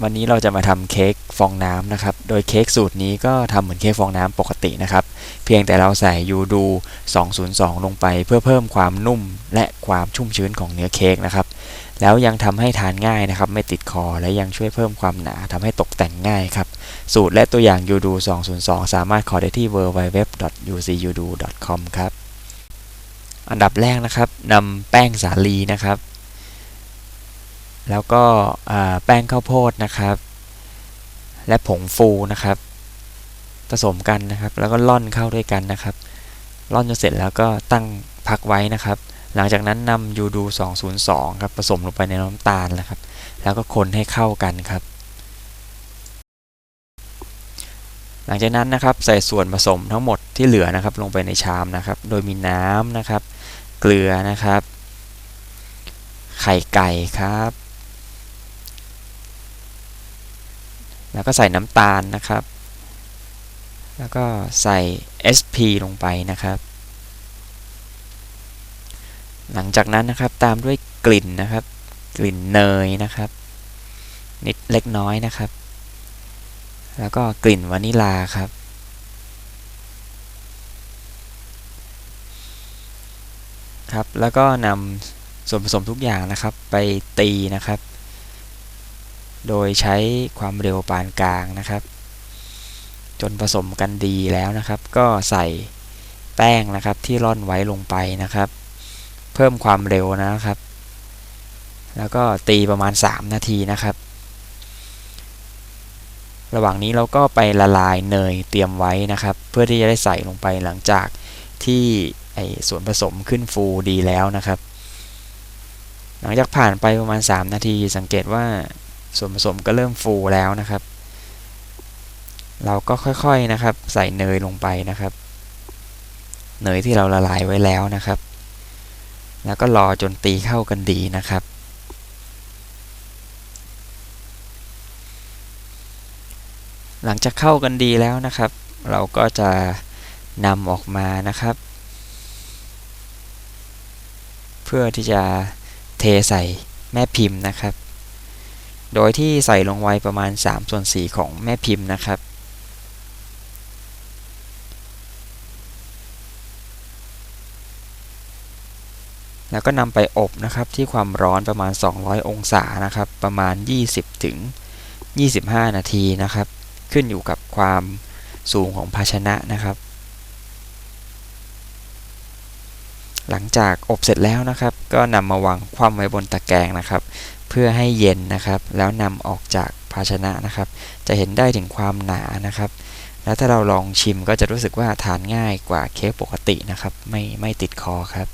วันนี้เราจะมาทำเค้กฟองน้ำนะครับ โดยเค้กสูตรนี้ก็ทำเหมือนเค้กฟองน้ำปกตินะครับ เพียงแต่เราใส่ยูดู 202 ลงไปเพื่อเพิ่มความนุ่มและความชุ่มชื้นของเนื้อเค้กนะครับ แล้วยังทำให้ทานง่ายนะครับ ไม่ติดคอและยังช่วยเพิ่มความหนาทำให้ตกแต่งง่ายครับ สูตรและตัวอย่างยูดู202 สามารถขอได้ที่ www.ucudu.com ครับ อันดับแรกนะครับนำแป้งสาลีนะครับ แล้วก็แป้งข้าวโพดนะครับ และผงฟูนะครับ ผสมกันนะครับ แล้วก็ล่อนเข้าด้วยกันนะครับ ล่อนจนเสร็จแล้วก็ตั้งพักไว้นะครับ หลังจากนั้นนำยูดู202ครับผสมลงไปในน้ำตาลนะครับ แล้วก็คนให้เข้ากันครับ หลังจากนั้นนะครับใส่ส่วนผสมทั้งหมดที่เหลือนะครับลงไปในชามนะครับ โดยมีน้ำนะครับ เกลือนะครับ ไข่ไก่ครับ แล้วก็ใส่น้ำตาลนะครับ แล้วก็ใส่ SP ลงไปนะครับ หลังจากนั้นนะครับตามด้วยกลิ่นนะครับ กลิ่นเนยนะครับ นิดเล็กน้อยนะครับ แล้วก็กลิ่นวานิลาครับครับแล้วก็นำส่วนผสมทุกอย่างนะครับไปตีนะครับ โดยใช้ความเร็วปานกลางนะครับ จนผสมกันดีแล้วนะครับ ก็ใส่แป้งนะครับที่ร่อนไว้ลงไปนะครับ เพิ่มความเร็วนะครับ แล้วก็ตีประมาณ 3 นาทีนะครับ ระหว่างนี้เราก็ไปละลายเนยเตรียมไว้นะครับ เพื่อที่จะได้ใส่ลงไปหลังจากที่ไอส่วนผสมขึ้นฟูดีแล้วนะครับ หลังจากผ่านไปประมาณ 3 นาทีสังเกตว่า ส่วนผสมก็เริ่มฟูแล้วนะครับ เราก็ค่อยๆนะครับ ใส่เนยลงไปนะครับ เนยที่เราละลายไว้แล้วนะครับ แล้วก็รอจนตีเข้ากันดีนะครับ หลังจากเข้ากันดีแล้วนะครับ เราก็จะนำออกมานะครับ เพื่อที่จะเทใส่แม่พิมพ์นะครับ โดยที่ใส่ลงไว้ประมาณ3ส่วน4ของแม่พิมพ์นะครับ แล้วก็นำไปอบนะครับที่ความร้อนประมาณ 200 องศานะครับ ประมาณ 20 ถึง 25 นาทีนะครับ ขึ้นอยู่กับความสูงของภาชนะนะครับ หลังจากอบเสร็จแล้วนะครับ ก็นำมาวางคว่ำไว้บนตะแกรงนะครับ เพื่อให้เย็นนะครับ แล้วนำออกจากภาชนะนะครับ จะเห็นได้ถึงความหนานะครับ แล้วถ้าเราลองชิมก็จะรู้สึกว่าทานง่ายกว่าเค้กปกตินะครับ ไม่ไม่ติดคอครับ